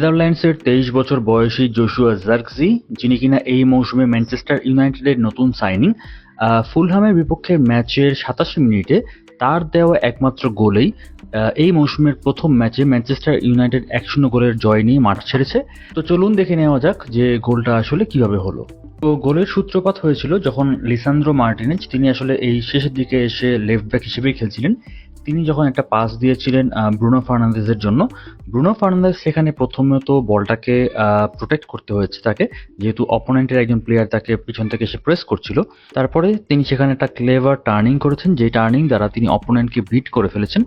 নেদারল্যান্ডসের তেইশ বছর বয়সী জোশুয়া জার্কজি যিনি কিনা এই মৌসুমে ম্যানচেস্টার ইউনাইটেডের নতুন সাইনিং ফুলহামের বিপক্ষে ম্যাচের সাতাশি মিনিটে তার দেওয়া একমাত্র গোলেই এই মৌসুমের প্রথম ম্যাচে ম্যানচেস্টার ইউনাইটেড এক শূন্য গোলের জয় নিয়ে মাঠ ছেড়েছে। তো চলুন দেখে নেওয়া যাক যে গোলটা আসলে কীভাবে হলো। তো গোলের সূত্রপাত হয়েছিল যখন লিসান্দ্রো মার্টিনেজ, তিনি আসলে এই শেষের দিকে এসে লেফট ব্যাক হিসেবেই খেলছিলেন। তিনি যখন একটা পাস দিয়েছিলেন ব্রুনো ফার্নান্দেজের জন্য, ব্রুনো ফার্নান্দেজ সেখানে প্রথমত বলটাকে প্রোটেক্ট করতে হয়েছে তাকে। যেহেতু অপোনেন্টের একজন প্লেয়ার তাকে পিছন থেকে এসে প্রেস করছিল। তারপরে তিনি সেখানে একটা ক্লেভার টার্নিং করেছেন যে টার্নিং দ্বারা তিনি অপোনেন্টকে বিট করে ফেলেছেন।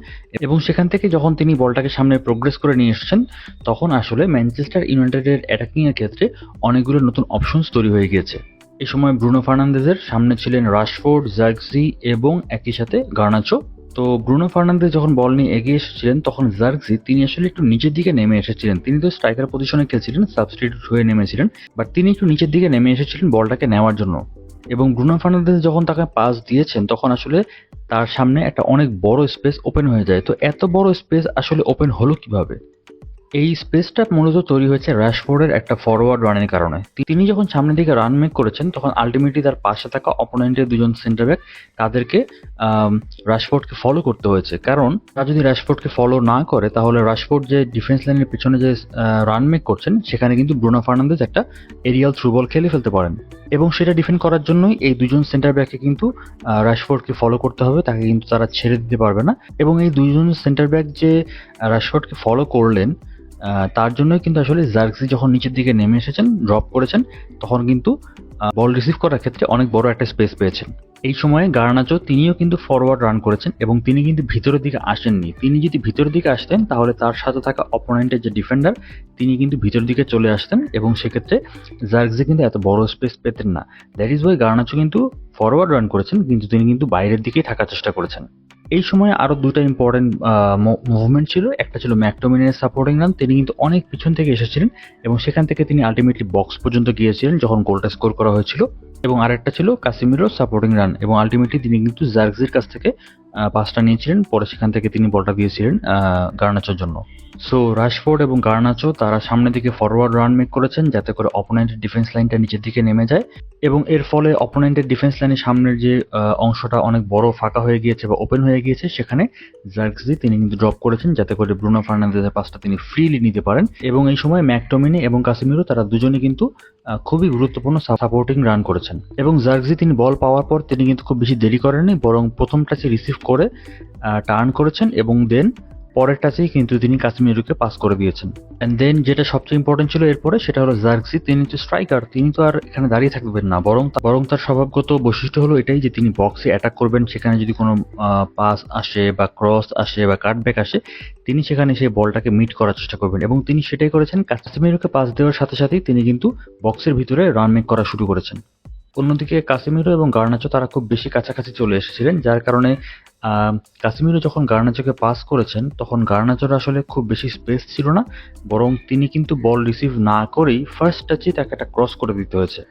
এবং সেখান থেকে যখন তিনি বলটাকে সামনে প্রোগ্রেস করে নিয়ে এসেছেন, তখন আসলে ম্যানচেস্টার ইউনাইটেডের অ্যাটাকিংয়ের ক্ষেত্রে অনেকগুলো নতুন অপশনস তৈরি হয়ে গিয়েছে। এই সময় ব্রুনো ফার্নান্দেজের সামনে ছিলেন রাশফোর্ড জার্কসি এবং একই সাথে গার্নাচো তো ব্রুনো ফার্নান্দেজ যখন বল নিয়ে এগিয়ে এসেছিলেন, তখন জার্গজি তিনি আসলে একটু নিচের দিকে নেমে এসেছিলেন। তিনি তো স্ট্রাইকার পজিশনে খেলছিলেন সাবস্টিটিউট হয়ে নেমেছিলেন বাট তিনি একটু নিচের দিকে নেমে এসেছিলেন বলটাকে নেওয়ার জন্য। এবং ব্রুনো ফার্নান্দেজ যখন তাকে পাস দিয়েছেন, তখন আসলে তার সামনে একটা অনেক বড় স্পেস ওপেন হয়ে যায়। তো এত বড় স্পেস আসলে ওপেন হলো কীভাবে? এই স্পেসটা মূলত তৈরি হয়েছে র্যাশফোর্ডের একটা ফরওয়ার্ড রানের কারণে। তিনি যখন সামনের দিকে রান মেক করেছেন, তখন আলটিমেটলি তার পাশে থাকা অপোনেন্টের দুজন সেন্টার ব্যাক তাদেরকে রাশফোর্ডকে ফলো করতে হয়েছে। কারণ তারা যদি রাশফোর্ডকে ফলো না করে, তাহলে রাশফোর্ড যে ডিফেন্স লাইনের পিছনে যে রান মেক করছেন, সেখানে কিন্তু ব্রুনো ফার্নান্দেজ একটা এরিয়াল থ্রু বল খেলে ফেলতে পারেন। এবং সেটা ডিফেন্ড করার জন্যই এই দুজন সেন্টার ব্যাককে কিন্তু রাশফোর্ডকে ফলো করতে হবে, তাকে কিন্তু তারা ছেড়ে দিতে পারবে না। এবং এই দুজন সেন্টার ব্যাক যে রাশফোর্ডকে ফলো করলেন তার জন্যই কিন্তু আসলে জার্কসি যখন নিচের দিকে নেমে এসেছেন ড্রপ করেছেন, তখন কিন্তু বল রিসিভ করার ক্ষেত্রে অনেক বড় একটা স্পেস পেয়েছেন। এই সময়ে গার্নাচো তিনিও কিন্তু ফরওয়ার্ড রান করেছেন এবং তিনি কিন্তু ভিতরের দিকে আসেননি। তিনি যদি ভিতরের দিকে আসতেন, তাহলে তার সাথে থাকা অপোনেন্টের যে ডিফেন্ডার তিনি কিন্তু ভিতরের দিকে চলে আসতেন এবং সেক্ষেত্রে জার্কসি কিন্তু এত বড় স্পেস পেতেন না। দ্যাট ইজ ওয়াই গার্নাচো কিন্তু ফরওয়ার্ড রান করেছেন, কিন্তু তিনি কিন্তু বাইরের দিকেই থাকার চেষ্টা করেছেন। এই সময় আরও দুটা ইম্পর্টেন্ট মুভমেন্ট ছিল। একটা ছিল ম্যাকটোমিনের সাপোর্টিং রান তিনি কিন্তু অনেক পিছন থেকে এসেছিলেন এবং সেখান থেকে তিনি আলটিমেটলি বক্স পর্যন্ত গিয়েছিলেন যখন গোলটা স্কোর করা হয়েছিল। এবং আরেকটা ছিল কাসিমিরোর সাপোর্টিং রান এবং আলটিমেটলি তিনি কিন্তু জার্গজির কাছ থেকে পাসটা নিয়েছিলেন, পরে সেখান থেকে তিনি বলটা দিয়েছিলেন গার্নাচোর জন্য। সো রাশফোর্ড এবং গার্নাচো, তারা সামনের দিকে ফরওয়ার্ড রান মেক করেছেন, যাতে করে অপোনেন্টের ডিফেন্স লাইনটা নিচের দিকে নেমে যায়। এবং এর ফলে অপোনেন্টের ডিফেন্স লাইনের সামনের যে অংশটা অনেক বড় ফাঁকা হয়ে গিয়েছে বা ওপেন হয়ে গিয়েছে, সেখানে জার্কসি তিনি কিন্তু ড্রপ করেছেন, যাতে করে ব্রুনো ফার্নান্দেজের পাসটা তিনি ফ্রিলি নিতে পারেন। এবং এই সময় ম্যাকটমিনি এবং কাসিমিরো তারা দুজনে কিন্তু খুবই গুরুত্বপূর্ণ সাপোর্টিং রান করেছেন। এবং জার্গজি তিনি বল পাওয়ার পর তিনি কিন্তু খুব বেশি দেরি করেননি, বরং প্রথম টাচে রিসিভ করে টার্ন করেছেন এবং দেন পরের টাচেই কিন্তু তিনি কাশ্মীরুকে পাস করে দিয়েছেন। অ্যান্ড দেন যেটা সবচেয়ে ইম্পর্টেন্ট ছিল এরপরে সেটা হলো জার্কসি তিনি তো স্ট্রাইকার তিনি তো আর এখানে দাঁড়িয়ে থাকবেন না। বরং বরং তার স্বভাবগত বৈশিষ্ট্য হলো এটাই যে তিনি বক্সে অ্যাটাক করবেন, সেখানে যদি কোনো পাস আসে বা ক্রস আসে বা কাটব্যাক আসে, তিনি সেখানে সেই বলটাকে মিট করার চেষ্টা করবেন। এবং তিনি সেটাই করেছেন, কাশ্মীরুকে পাস দেওয়ার সাথে সাথেই তিনি কিন্তু বক্সের ভিতরে রান মেক করা শুরু করেছেন। অন্যদিকে কাসিমিরো এবং গার্নাচো তারা খুব বেশি কাছাকাছি চলে এসেছিলেন, যার কারণে কাসিমিরো যখন গার্নাচোকে পাস করেছেন, তখন গার্নাচোর আসলে খুব বেশি স্পেস ছিল না, বরং তিনি কিন্তু বল রিসিভ না করেই ফার্স্ট টাচেই তাকে একটা ক্রস করে দিতে হয়েছে।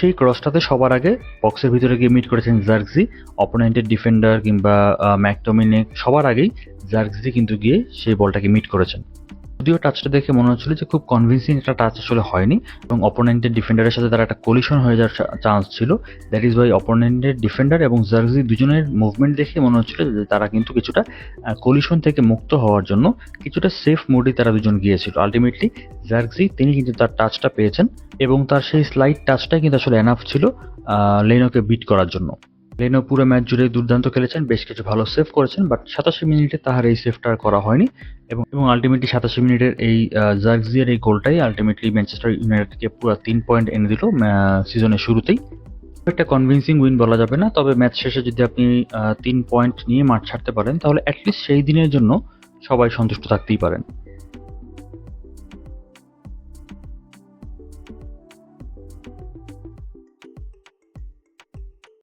সেই ক্রসটাতে সবার আগে বক্সের ভিতরে গিয়ে মিট করেছেন জার্কজি অপোনেন্টের ডিফেন্ডার কিংবা ম্যাকটমিনে সবার আগেই জার্কজি কিন্তু গিয়ে সেই বলটাকে মিট করেছেন। যদিও টাচটা দেখে মনে হচ্ছিল যে খুব কনভিন্সিং একটা টাচ আসলে হয়নি এবং অপোনেন্টের ডিফেন্ডারের সাথে তার একটা কলিশন হয়ে যাওয়ার চান্স ছিল। দ্যাট ইজ ওয়াই অপোনেন্টের ডিফেন্ডার এবং জার্জি দুজনের মুভমেন্ট দেখে মনে হচ্ছিল যে তারা কিন্তু কিছুটা কলিশন থেকে মুক্ত হওয়ার জন্য কিছুটা সেফ মোডে তারা দুজন গিয়েছিল। আলটিমেটলি জার্জি তিনি কিন্তু তার টাচটা পেয়েছেন এবং তার সেই স্লাইড টাচটাই কিন্তু আসলে এনাফ ছিল লেনোকে বিট করার জন্য। লেনো পুরো ম্যাচ জুড়ে দুর্দান্ত খেলেছেন, বেশ কিছু ভালো সেভ করেছেন বাট সাতাশি মিনিটে তাহার এই সেভটা আর করা হয়নি। এবং এবং আলটিমেটলি সাতাশি মিনিটের এই জার্কজিয়ার এই গোলটাই আলটিমেটলি ম্যানচেস্টার ইউনাইটেডকে পুরো তিন পয়েন্ট এনে দিল সিজনের শুরুতেই। একটা কনভিন্সিং উইন বলা যাবে না, তবে ম্যাচ শেষে যদি আপনি তিন পয়েন্ট নিয়ে মাঠ ছাড়তে পারেন, তাহলে অ্যাটলিস্ট সেই দিনের জন্য সবাই সন্তুষ্ট থাকতেই পারেন।